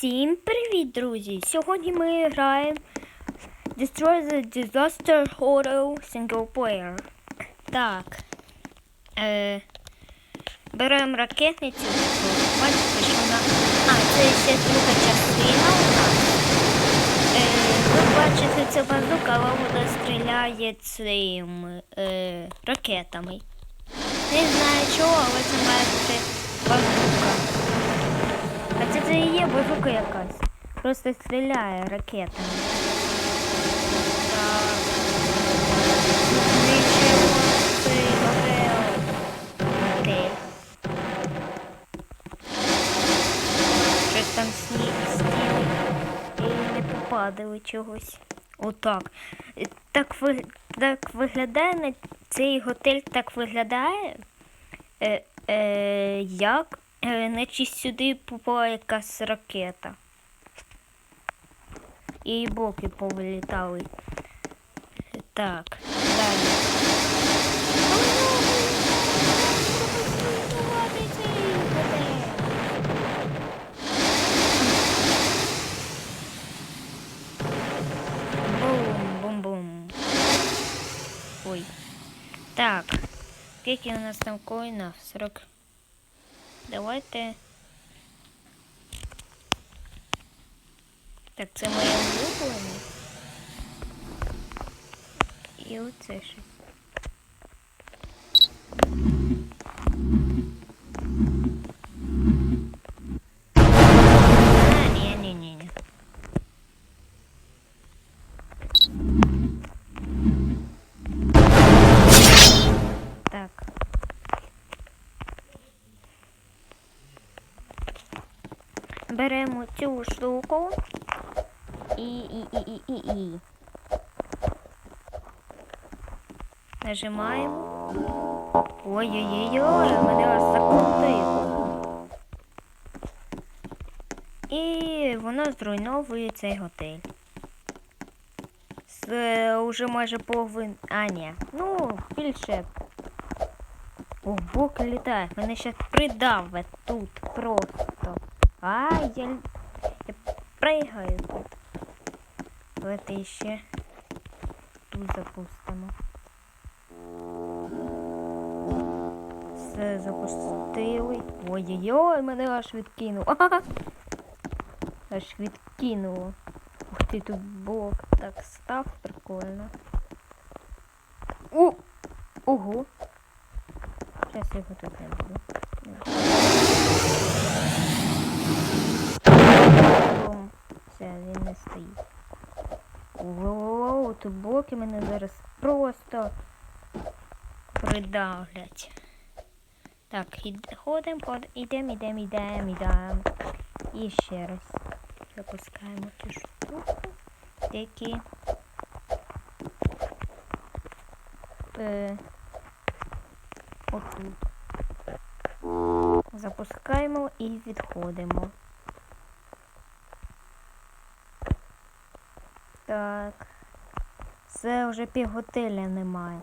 Всім привіт, друзі! Сьогодні ми граємо Destroy the Disaster Hotel Single Player. Так. Е, беремо ракетницю. Бачите, що вона. А, це ще друга частина у нас. Е, ви бачите, це базука, але вона стріляє цим е, ракетами. Не знаю чого, але це має бути базука. А це це і є базука якась. Просто стріляє ракетами. Щось там сніг стіли. І не попадали чогось. Отак. Так, ви, так виглядає на цей готель так виглядає. Е, е, як наче сюди попала якась ракета. І боки повилітали. Так, далі. Бум-бум-бум. Ой. Так. Скільки у нас там коїнів? 40. Давайте. Так, це моє улюблене. І оце ще. Беремо цю штуку і, і, і, і, і, і. Нажимаємо. Ой-ой-ой, мене аж закрутило. І воно зруйновує цей готель. Це уже майже половина. А, ні. Ну, більше. О, бок літає. Мене ще придавить тут просто. А, я, я пригаю тут. Давайте ще тут запустимо. Все, запустили. Ой-ой-ой, мене аж відкинуло. Аж відкинуло. Ух ти, тут блок так став, прикольно. О! Ого! Зараз його тут не буду. Бум. Все, він не стоїть. Воу, тут блоки мене зараз просто придавлять. Так, ходимо, ходимо, ідемо, ідемо, ідемо, ідемо. І ще раз запускаємо цю штуку, які е, отут. Запускаємо і відходимо. Так. Це вже півготеля немає.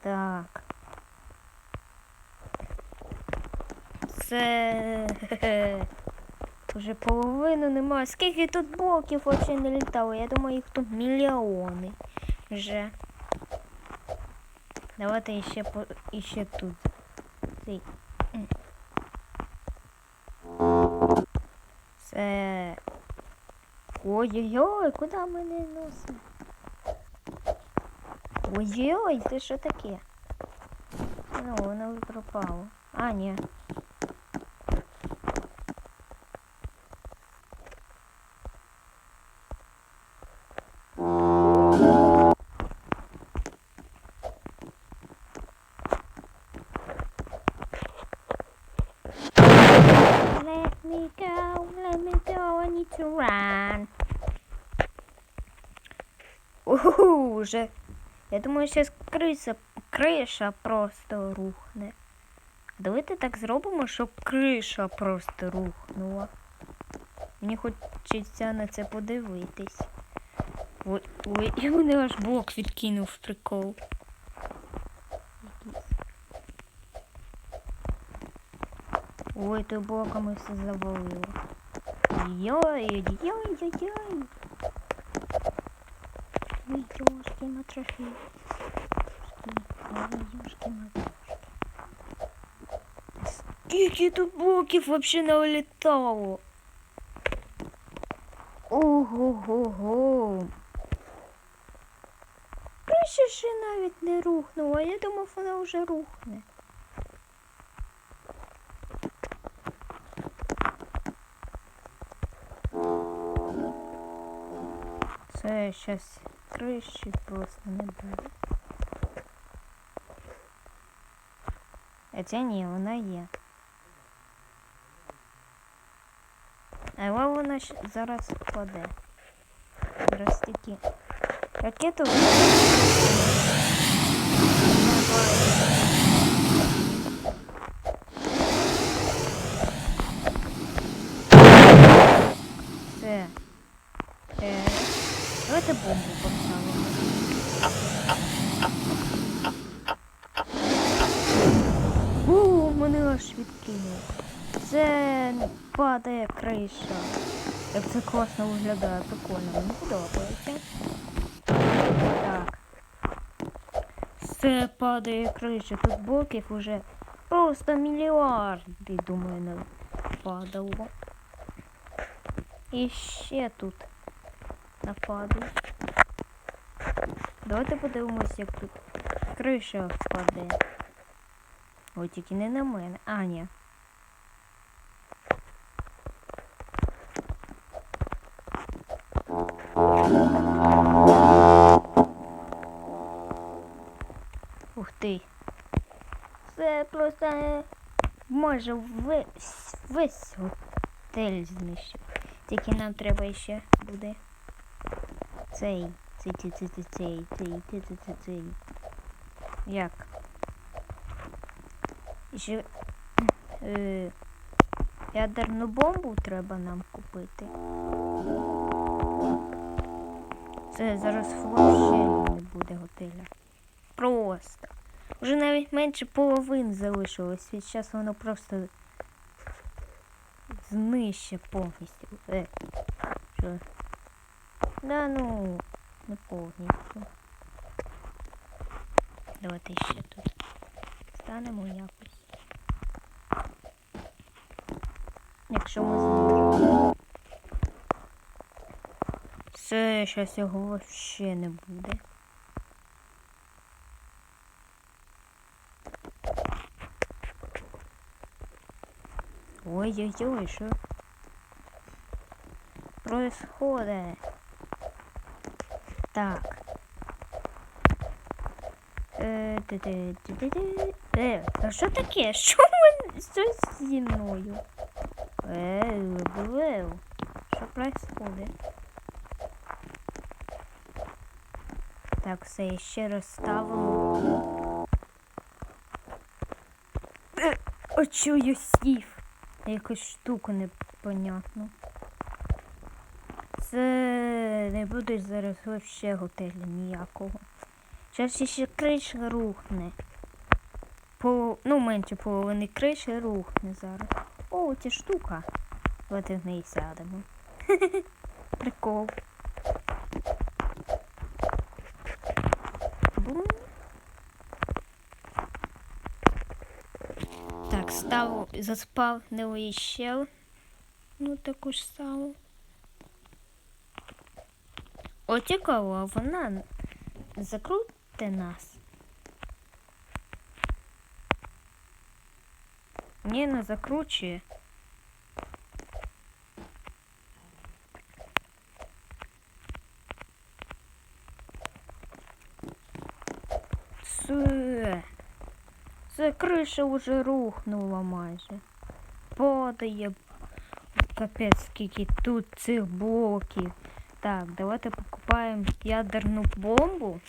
Так. Це вже половину немає. Скільки тут блоків взагалі не літало? Я думаю, їх тут мільйони вже. Давайте іще по іще тут. Це. Ой-ой-ой, куди мене носить? Ой-ой-ой, ты що таке? Ну, воно пропало. А, ні. Уху, уже. Я думаю, сейчас криса, криша просто рухне. Давайте так зробимо, щоб криша просто рухнула. Мені хочеться на це подивитись. Ой, ой, і мене аж блок відкинув прикол. Ой, то блоками все завалило. Йой-йой-йой-йой. Ой, ёшки матрахи. Ой, ёшки матрахи. Скільки тут блоків вообще налетало? Ого-го-го. Краще ще навіть не рухнула. Я думав, вона вже рухне. Це щас криші просто не буде. А ця ні, вона є. Але вона ж зараз впаде. Зараз такі. Ракету. Це падає криша. Як це класно виглядає, прикольно, мені подобається. Так. Все падає криша. Тут блоків уже просто мільярди, думаю, не падало. І ще тут нападу. Давайте подивимось, як тут криша впаде. Ой, тільки не на мене. А, ні. Ух ти. Це просто може весь, весь готель знищив. Тільки нам треба ще буде цей, цей, цей, цей, цей, цей, цей, цей, цей, цей. Як? Ще е, ядерну бомбу треба нам купити. Це зараз взагалі не буде готеля. Просто. Вже навіть менше половин залишилось. І зараз воно просто знищить повністю. Е, що? Да ну, не повністю. Давайте ще тут станемо якось. Якщо ми зможемо. Все, зараз його вообще не буде. Ой-ой-ой, що происходит? Так. Е, ти ти ти ти Е, а что таке? Що мы с зимой? Эй, Е, Что происходит? Так, все еще ще розставимо. Е, Очую стив? Якусь штуку непонятну. Це не буде зараз вообще готелю ніякого. Зараз ще криша рухне. По, ну, менше половини криші рухне зараз. О, ця штука. Давайте в неї сядемо. Прикол. Бум. Став заспавнили ще. Ну, таку ж саму. О, цікаво, вона закрути нас. Ні, не закручує. Це, це криша вже рухнула майже. Падає. Капець, скільки тут цих блоків. Так, давайте покупаємо ядерну бомбу.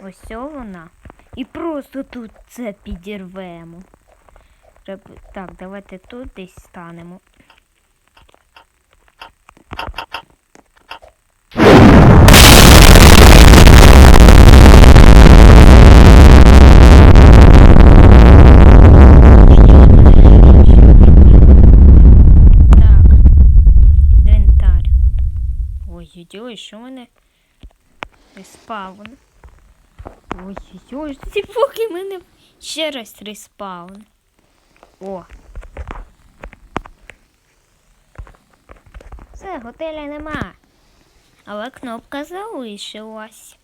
Ось вона. І просто тут це підірвемо. Так, давайте тут десь станемо. Респаун. Ой-ой-ой, ці поки мене ще раз респаун. О. Все, готеля нема. Але кнопка залишилась.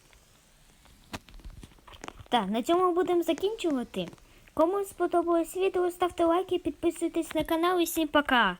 Так, на цьому будемо закінчувати. Кому сподобалось відео, ставте лайки, підписуйтесь на канал і всім пока.